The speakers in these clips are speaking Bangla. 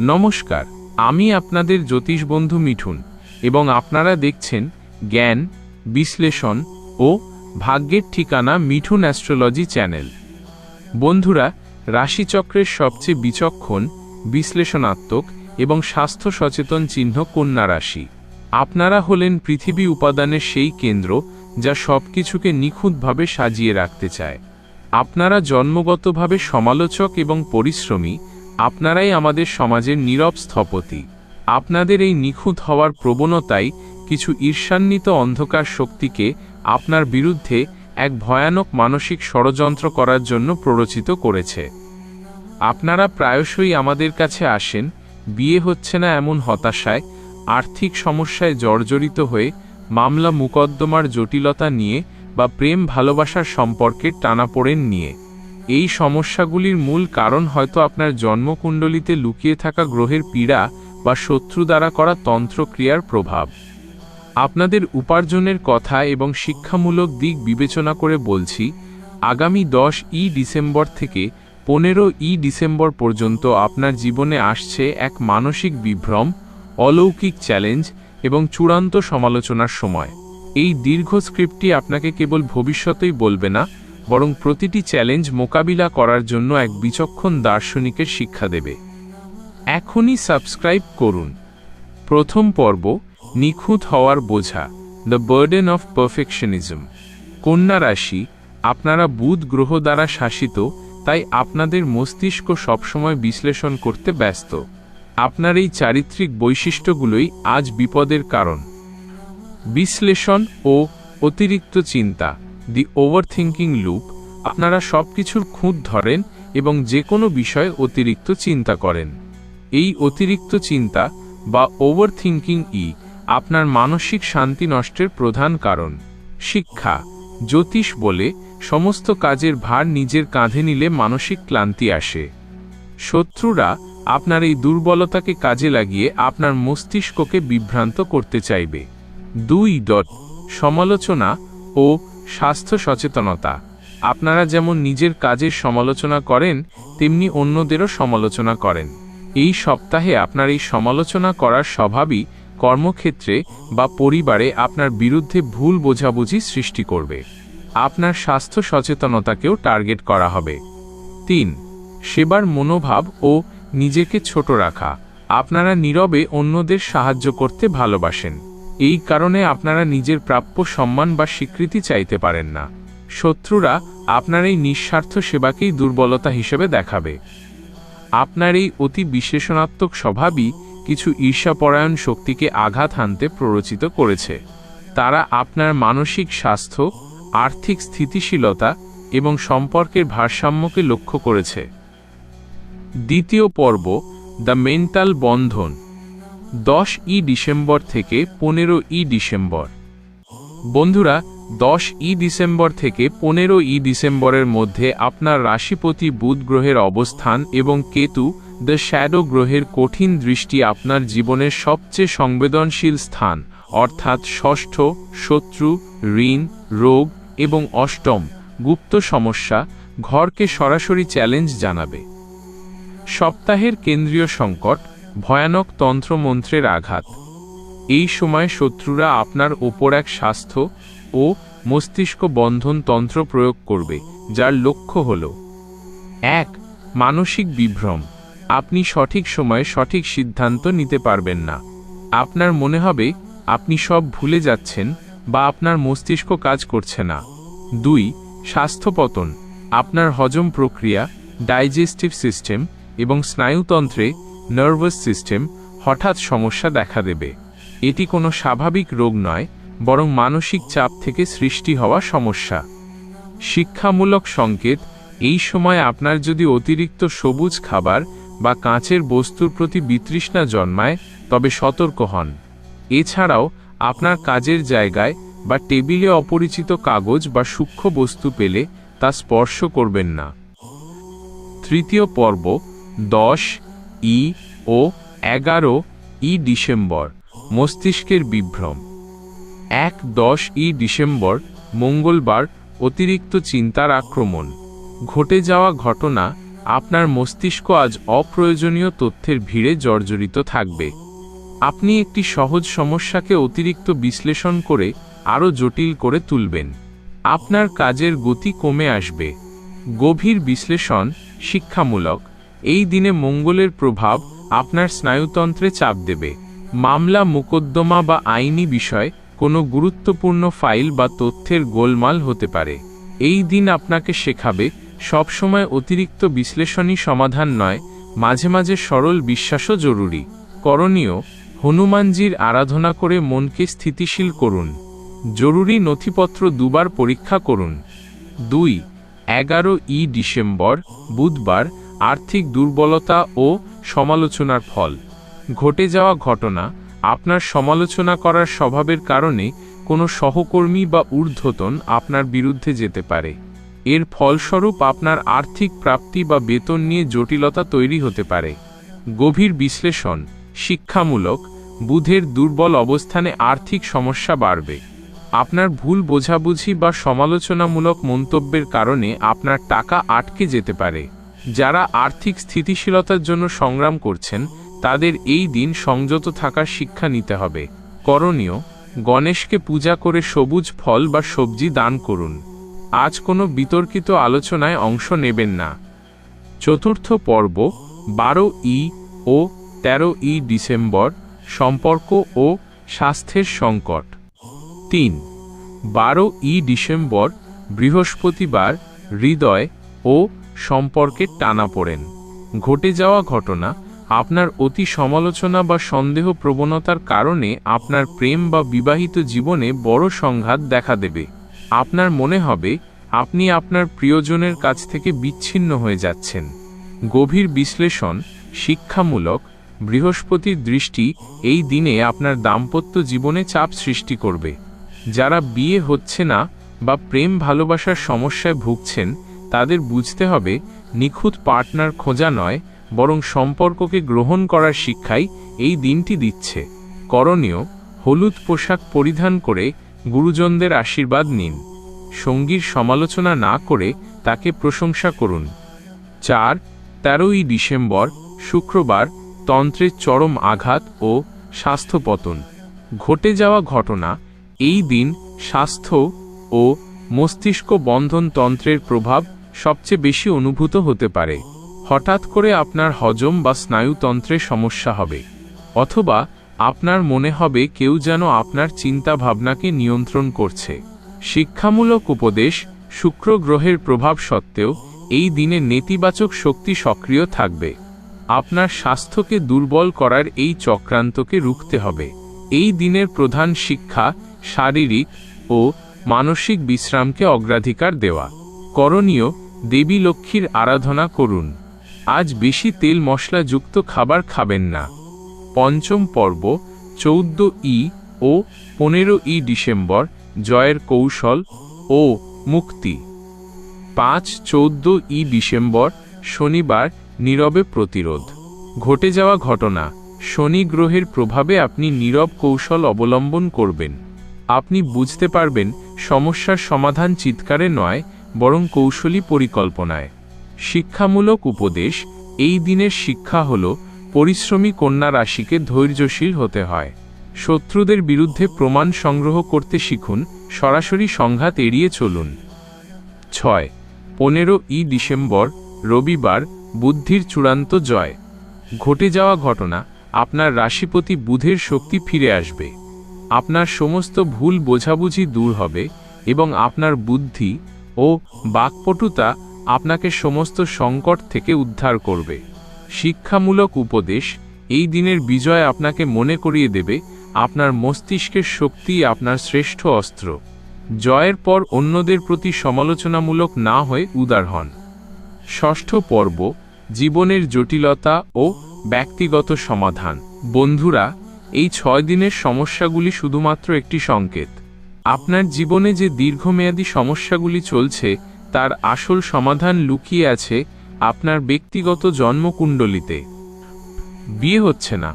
নমস্কার, আমি আপনাদের জ্যোতিষ বন্ধু মিঠুন এবং আপনারা দেখছেন জ্ঞান, বিশ্লেষণ ও ভাগ্যের ঠিকানা মিঠুন অ্যাস্ট্রোলজি চ্যানেল। বন্ধুরা, রাশিচক্রের সবচেয়ে বিচক্ষণ, বিশ্লেষণাত্মক এবং স্বাস্থ্য সচেতন চিহ্ন কন্যা রাশি। আপনারা হলেন পৃথিবী উপাদানের সেই কেন্দ্র যা সবকিছুকে নিখুঁতভাবে সাজিয়ে রাখতে চায়। আপনারা জন্মগতভাবে সমালোচক এবং পরিশ্রমী আপনারাই আমাদের সমাজের নীরব স্থপতি। আপনাদের এই নিখুঁত হওয়ার প্রবণতাই কিছু ঈর্ষান্বিত অন্ধকার শক্তিকে আপনার বিরুদ্ধে এক ভয়ানক মানসিক ষড়যন্ত্র করার জন্য প্ররোচিত করেছে। আপনারা প্রায়শই আমাদের কাছে আসেন, বিয়ে হচ্ছে না এমন হতাশায়, আর্থিক সমস্যায় জর্জরিত হয়ে মামলা মুকদ্দমার জটিলতা নিয়ে বা প্রেম ভালোবাসার সম্পর্কের টানাপোড়েন নিয়ে। এই সমস্যাগুলির মূল কারণ হয়তো আপনার জন্মকুণ্ডলিতে লুকিয়ে থাকা গ্রহের পীড়া বা শত্রু দ্বারা করা তন্ত্রক্রিয়ার প্রভাব। আপনাদের উপার্জনের কথা এবং শিক্ষামূলক দিক বিবেচনা করে বলছি, আগামী দশ ই ডিসেম্বর থেকে পনেরো ই ডিসেম্বর পর্যন্ত আপনার জীবনে আসছে এক মানসিক বিভ্রম, অলৌকিক চ্যালেঞ্জ এবং চূড়ান্ত সমালোচনার সময়। এই দীর্ঘ স্ক্রিপ্টটি আপনাকে কেবল ভবিষ্যতেই বলবে না বরং প্রতিটি চ্যালেঞ্জ মোকাবিলা করার জন্য এক বিচক্ষণ দার্শনিকের শিক্ষা দেবে। এখনই সাবস্ক্রাইব করুন। প্রথম পর্ব, নিখুঁত হওয়ার বোঝা দ্য বার্ডেন অফ পারফেকশনিজম কন্যা রাশি, আপনারা বুধ গ্রহ দ্বারা শাসিত, তাই আপনাদের মস্তিষ্ক সবসময় বিশ্লেষণ করতে ব্যস্ত। আপনার এই চারিত্রিক বৈশিষ্ট্যগুলোই আজ বিপদের কারণ। বিশ্লেষণ ও অতিরিক্ত চিন্তা। দি ওভারথিঙ্কিং লুপ আপনারা সব কিছুর খুঁত ধরেন এবং যে কোনো বিষয়ে অতিরিক্ত চিন্তা করেন। এই অতিরিক্ত চিন্তা বা ওভারথিঙ্কিং ই আপনার মানসিক শান্তি নষ্টের প্রধান কারণ। শিক্ষা, জ্যোতিষ বলে সমস্ত কাজের ভার নিজের কাঁধে নিলে মানসিক ক্লান্তি আসে। শত্রুরা আপনার এই দুর্বলতাকে কাজে লাগিয়ে আপনার মস্তিষ্ককে বিভ্রান্ত করতে চাইবে। দুই ডট, সমালোচনা ও স্বাস্থ্য সচেতনতা। আপনারা যেমন নিজের কাজের সমালোচনা করেন, তেমনি অন্যদেরও সমালোচনা করেন। এই সপ্তাহে আপনার এই সমালোচনা করার স্বভাবই কর্মক্ষেত্রে বা পরিবারে আপনার বিরুদ্ধে ভুল বোঝাবুঝি সৃষ্টি করবে। আপনার স্বাস্থ্য সচেতনতাকেও টার্গেট করা হবে। তিন, সেবার মনোভাব ও নিজেকে ছোট রাখা। আপনারা নীরবে অন্যদের সাহায্য করতে ভালোবাসেন। এই কারণে আপনারা নিজের প্রাপ্য সম্মান বা স্বীকৃতি চাইতে পারেন না। শত্রুরা আপনার এই নিঃস্বার্থ সেবাকেই দুর্বলতা হিসেবে দেখাবে। আপনার এই অতি বিশ্লেষণাত্মক স্বভাবই কিছু ঈর্ষাপরায়ণ শক্তিকে আঘাত হানতে প্ররোচিত করেছে। তারা আপনার মানসিক স্বাস্থ্য, আর্থিক স্থিতিশীলতা এবং সম্পর্কের ভারসাম্যকে লক্ষ্য করেছে। দ্বিতীয় পর্ব, দ্য মেন্টাল বন্ধন। দশ ই ডিসেম্বর থেকে পনেরো ই ডিসেম্বর। বন্ধুরা, দশ ই ডিসেম্বর থেকে পনেরো ই ডিসেম্বরের মধ্যে আপনার রাশিপতি বুধ গ্রহের অবস্থান এবং কেতু, দ্য শ্যাডো গ্রহের কঠিন দৃষ্টি আপনার জীবনের সবচেয়ে সংবেদনশীল স্থান, অর্থাৎ ষষ্ঠ, শত্রু, ঋণ, রোগ এবং অষ্টম, গুপ্ত সমস্যা, ঘরকে সরাসরি চ্যালেঞ্জ জানাবে। সপ্তাহের কেন্দ্রীয় সংকট ভয়ানক তন্ত্রমন্ত্রের আঘাত। এই সময় শত্রুরা আপনার ওপর এক স্বাস্থ্য ও মস্তিষ্ক বন্ধন তন্ত্র প্রয়োগ করবে, যার লক্ষ্য হল, এক, মানসিক বিভ্রম। আপনি সঠিক সময়ে সঠিক সিদ্ধান্ত নিতে পারবেন না। আপনার মনে হবে, আপনি সব ভুলে যাচ্ছেন বা আপনার মস্তিষ্ক কাজ করছে না। দুই স্বাস্থ্যপতন আপনার হজম প্রক্রিয়া, ডাইজেস্টিভ সিস্টেম এবং স্নায়ুতন্ত্রে নার্ভাস সিস্টেম হঠাৎ সমস্যা দেখা দেবে। এটি কোনো স্বাভাবিক রোগ নয়, বরং মানসিক চাপ থেকে সৃষ্টি হওয়া সমস্যা। শিক্ষামূলক সংকেত, এই সময় আপনার যদি অতিরিক্ত সবুজ খাবার বা কাঁচের বস্তুর প্রতি বিতৃষ্ণা জন্মায়, তবে সতর্ক হন। এছাড়াও, আপনার কাজের জায়গায় বা টেবিলে অপরিচিত কাগজ বা সূক্ষ্ম বস্তু পেলে তা স্পর্শ করবেন না। তৃতীয় পর্ব, দশ ই ও এগারো ই ডিসেম্বর, মস্তিষ্কের বিভ্রম। এক দশ ই ডিসেম্বর, মঙ্গলবার, অতিরিক্ত চিন্তার আক্রমণ। ঘটে যাওয়া ঘটনা, আপনার মস্তিষ্ক আজ অপ্রয়োজনীয় তথ্যের ভিড়ে জর্জরিত থাকবে। আপনি একটি সহজ সমস্যাকে অতিরিক্ত বিশ্লেষণ করে আরও জটিল করে তুলবেন। আপনার কাজের গতি কমে আসবে। গভীর বিশ্লেষণ শিক্ষামূলক। এই দিনে মঙ্গলের প্রভাব আপনার স্নায়ুতন্ত্রে চাপ দেবে। মামলা, মোকদ্দমা বা আইনি বিষয় কোনো গুরুত্বপূর্ণ ফাইল বা তথ্যের গোলমাল হতে পারে। এই দিন আপনাকে শেখাবে, সবসময় অতিরিক্ত বিশ্লেষণী সমাধান নয়, মাঝে মাঝে সরল বিশ্বাসও জরুরি। করণীয়, হনুমানজির আরাধনা করে মনকে স্থিতিশীল করুন। জরুরি নথিপত্র দুবার পরীক্ষা করুন। দুই, এগারো ই ডিসেম্বর, বুধবার আর্থিক দুর্বলতা ও সমালোচনার ফল। ঘটে যাওয়া ঘটনা, আপনার সমালোচনা করার স্বভাবের কারণে কোনো সহকর্মী বা ঊর্ধ্বতন আপনার বিরুদ্ধে যেতে পারে। এর ফলস্বরূপ আপনার আর্থিক প্রাপ্তি বা বেতন নিয়ে জটিলতা তৈরি হতে পারে। গভীর বিশ্লেষণ, শিক্ষামূলক, বুধের দুর্বল অবস্থানে আর্থিক সমস্যা বাড়বে। আপনার ভুল বোঝাবুঝি বা সমালোচনামূলক মন্তব্যের কারণে আপনার টাকা আটকে যেতে পারে। যারা আর্থিক স্থিতিশীলতার জন্য সংগ্রাম করছেন, তাদের এই দিন সংযত থাকার শিক্ষা নিতে হবে। করণীয়, গণেশকে পূজা করে সবুজ ফল বা সবজি দান করুন। আজ কোনো বিতর্কিত আলোচনায় অংশ নেবেন না। চতুর্থ পর্ব, বারো ই ও তেরো ই ডিসেম্বর, সম্পর্ক ও স্বাস্থ্যের সংকট। তিন, বারো ই ডিসেম্বর, বৃহস্পতিবার, হৃদয় ও সম্পর্কে টানা পড়েন। ঘটে যাওয়া ঘটনা আপনার অতি সমালোচনা বা সন্দেহ প্রবণতার কারণে আপনার প্রেম বা বিবাহিত জীবনে বড় সংঘাত দেখা দেবে। আপনার মনে হবে, আপনি আপনার প্রিয়জনের কাছ থেকে বিচ্ছিন্ন হয়ে যাচ্ছেন। গভীর বিশ্লেষণ, শিক্ষামূলক বৃহস্পতির দৃষ্টি এই দিনে আপনার দাম্পত্য জীবনে চাপ সৃষ্টি করবে। যারা বিয়ে হচ্ছে না বা প্রেম ভালোবাসার সমস্যায় ভুগছেন তাদের বুঝতে হবে নিখুঁত পার্টনার খোঁজা নয়, বরং সম্পর্ককে গ্রহণ করার শিক্ষাই এই দিনটি দিচ্ছে। করণীয়, হলুদ পোশাক পরিধান করে গুরুজনদের আশীর্বাদ নিন। সঙ্গীর সমালোচনা না করে তাকে প্রশংসা করুন। চার, তেরোই ডিসেম্বর, শুক্রবার তন্ত্রের চরম আঘাত ও স্বাস্থ্যপতন। ঘটে যাওয়া ঘটনা, এই দিন স্বাস্থ্য ও মস্তিষ্ক বন্ধন তন্ত্রের প্রভাব সবচেয়ে বেশি অনুভূত হতে পারে। হঠাৎ করে আপনার হজম বা স্নায়ুতন্ত্রে সমস্যা হবে, অথবা আপনার মনে হবে কেউ যেন আপনার চিন্তা ভাবনাকে নিয়ন্ত্রণ করছে। শিক্ষামূলক উপদেশ, শুক্র গ্রহের প্রভাব সত্ত্বেও এই দিনে নেতিবাচক শক্তি সক্রিয় থাকবে। আপনার স্বাস্থ্যকে দুর্বল করার এই চক্রান্তকে রুখতে হবে। এই দিনের প্রধান শিক্ষা, শারীরিক ও মানসিক বিশ্রামকে অগ্রাধিকার দেওয়া। করণীয় দেবী লক্ষ্মীর আরাধনা করুন। আজ বেশি তেল মশলাযুক্ত খাবার খাবেন না। পঞ্চম পর্ব, চৌদ্দ ই ও পনেরো ই ডিসেম্বর, জয়ের কৌশল ও মুক্তি। পাঁচ, চৌদ্দ ই ডিসেম্বর, শনিবার, নীরবে প্রতিরোধ। ঘটে যাওয়া ঘটনা, শনি গ্রহের প্রভাবে আপনি নীরব কৌশল অবলম্বন করবেন। আপনি বুঝতে পারবেন, সমস্যার সমাধান চিৎকারে নয় বরং কৌশলী পরিকল্পনায়। শিক্ষামূলক উপদেশ, এই দিনের শিক্ষা হল, পরিশ্রমী কন্যা রাশিকে ধৈর্যশীল হতে হয়। শত্রুদের বিরুদ্ধে প্রমাণ সংগ্রহ করতে শিখুন, সরাসরি সংঘাত এড়িয়ে চলুন। ছয়, পনেরো ই ডিসেম্বর, রবিবার, বুদ্ধির চূড়ান্ত জয়। ঘটে যাওয়া ঘটনা, আপনার রাশিপতি বুধের শক্তি ফিরে আসবে। আপনার সমস্ত ভুল বোঝাবুঝি দূর হবে এবং আপনার বুদ্ধি ও বাকপটুতা আপনাকে সমস্ত সংকট থেকে উদ্ধার করবে। শিক্ষামূলক উপদেশ, এই দিনের বিজয় আপনাকে মনে করিয়ে দেবে, আপনার মস্তিষ্কের শক্তি আপনার শ্রেষ্ঠ অস্ত্র। জয়ের পর অন্যদের প্রতি সমালোচনামূলক না হয়ে উদার হন। ষষ্ঠ পর্ব, জীবনের জটিলতা ও ব্যক্তিগত সমাধান। বন্ধুরা, এই ছয় দিনের সমস্যাগুলি শুধুমাত্র একটি সংকেত। আপনার জীবনে যে দীর্ঘমেয়াদী সমস্যাগুলি চলছে, তার আসল সমাধান লুকিয়ে আছে আপনার ব্যক্তিগত জন্মকুণ্ডলিতে। বিয়ে হচ্ছে না।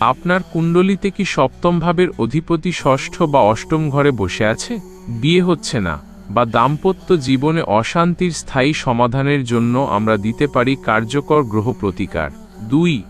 আপনার কুণ্ডলিতে কি সপ্তম ভাবের অধিপতি ষষ্ঠ বা অষ্টম ঘরে বসে আছে? বিয়ে হচ্ছে না, বা দাম্পত্য জীবনে অশান্তির স্থায়ী সমাধানের জন্য আমরা দিতে পারি কার্যকর গ্রহ প্রতিকার দুই,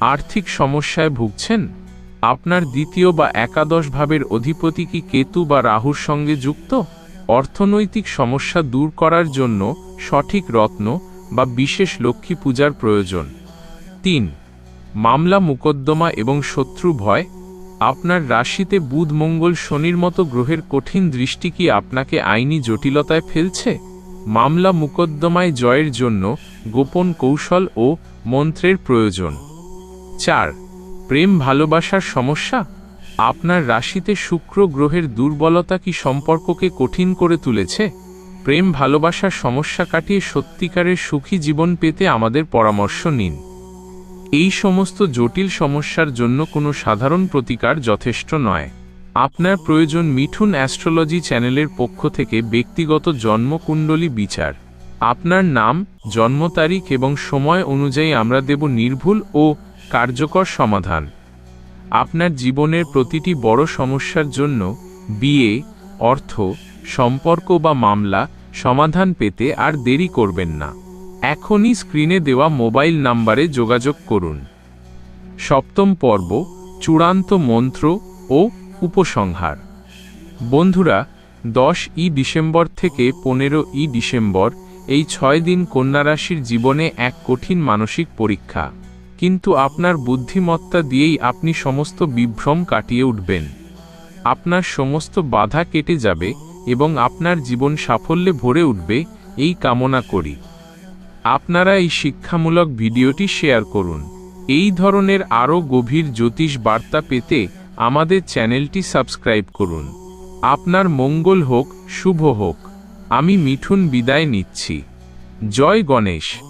আর্থিক সমস্যায় ভুগছেন? আপনার দ্বিতীয় বা একাদশ ভাবের অধিপতি কি কেতু বা রাহুর সঙ্গে যুক্ত? অর্থনৈতিক সমস্যা দূর করার জন্য সঠিক রত্ন বা বিশেষ লক্ষ্মী পূজার প্রয়োজন। তিন, মামলা, মোকদ্দমা এবং শত্রু ভয়। আপনার রাশিতে বুধ, মঙ্গল, শনির মতো গ্রহের কঠিন দৃষ্টি কি আপনাকে আইনি জটিলতায় ফেলছে? মামলা, মোকদ্দমায় জয়ের জন্য গোপন কৌশল ও মন্ত্রের প্রয়োজন। চার প্রেম ভালোবাসার সমস্যা? আপনার রাশিতে শুক্র গ্রহের দুর্বলতা কি সম্পর্ককে কঠিন করে তুলেছে? প্রেম ভালোবাসার সমস্যা কাটিয়ে সত্যিকারের সুখী জীবন পেতে আমাদের পরামর্শ নিন। এই সমস্ত জটিল সমস্যার জন্য কোনো সাধারণ প্রতিকার যথেষ্ট নয়। আপনার প্রয়োজন মিঠুন অ্যাস্ট্রোলজি চ্যানেলের পক্ষ থেকে ব্যক্তিগত জন্মকুণ্ডলী বিচার। আপনার নাম, জন্ম তারিখ এবং সময় অনুযায়ী আমরা দেব নির্ভুল ও কার্যকর সমাধান। আপনার জীবনের প্রতিটি বড় সমস্যার জন্য বিয়ে, অর্থ, সম্পর্ক বা মামলা সমাধান পেতে আর দেরি করবেন না। এখনই স্ক্রিনে দেওয়া মোবাইল নাম্বারে যোগাযোগ করুন। সপ্তম পর্ব, চূড়ান্ত মন্ত্র ও উপসংহার। বন্ধুরা, দশ ই ডিসেম্বর থেকে পনেরো ই ডিসেম্বর এই ছয় দিন কন্যারাশির জীবনে এক কঠিন মানসিক পরীক্ষা। কিন্তু আপনার বুদ্ধিমত্তা দিয়েই আপনি সমস্ত বিভ্রম কাটিয়ে উঠবেন। আপনার সমস্ত বাধা কেটে যাবে এবং আপনার জীবন সাফল্যে ভরে উঠবে, এই কামনা করি। আপনারা এই শিক্ষামূলক ভিডিওটি শেয়ার করুন। এই ধরনের আরও গভীর জ্যোতিষ বার্তা পেতে আমাদের চ্যানেলটি সাবস্ক্রাইব করুন। আপনার মঙ্গল হোক, শুভ হোক। আমি মিঠুন বিদায় নিচ্ছি। জয় গণেশ।